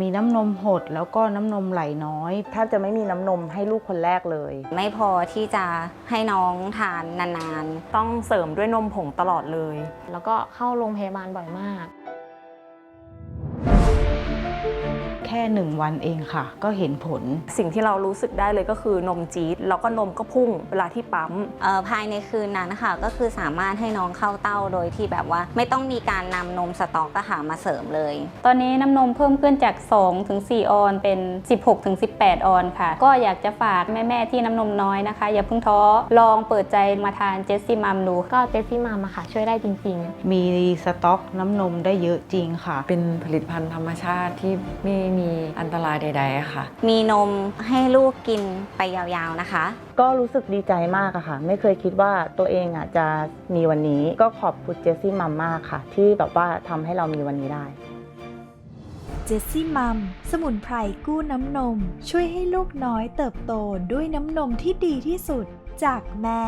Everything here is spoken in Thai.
มีน้ำนมหดแล้วก็น้ำนมไหลน้อยแทบจะไม่มีน้ำนมให้ลูกคนแรกเลย ไม่พอที่จะให้น้องทานนานต้องเสริมด้วยนมผงตลอดเลย แล้วก็เข้าโรงพยาบาลบ่อยมาก แค่หนึ่งวันเองค่ะ ก็เห็นผล สิ่งที่เรารู้สึกได้เลยก็คือนมจี๊ดแล้วก็นมก็พุ่งเวลาที่ปั๊มๆเอ่อภายในคืนนั้นนะคะก็คือสามารถให้น้องเข้าเต้าโดยที่แบบว่า ไม่ต้องมีการนำนมสต๊อกอะค่ะมาเสริมเลย ตอนนี้น้ำนมเพิ่มขึ้นจาก 2 ถึง 4 ออนเป็น 16 ถึง 18 ออนค่ะ ก็อยากจะฝากแม่ๆที่น้ำนมน้อยนะคะ อย่าเพิ่งท้อลองเปิดใจมาทานเจสซี่มัมดูก็เจสซี่มามาค่ะ ช่วยได้จริง ๆ มีสต็อกน้ำนมได้เยอะจริงค่ะ เป็นผลิตภัณฑ์ธรรมชาติที่ไม่มีอันตรายใดๆอะค่ะ มีนมให้ลูกกินไปยาวๆนะคะ ก็รู้สึกดีใจมากอะค่ะ ไม่เคยคิดว่าตัวเองอะจะมีวันนี้ก็ขอบคุณเจสซี่มัมมากค่ะ ที่แบบว่าทำให้เรามีวันนี้ได้ เจสซี่มัมสมุนไพรกู้น้ำนม ช่วยให้ลูกน้อยเติบโตด้วยน้ำนมที่ดีที่สุด จากแม่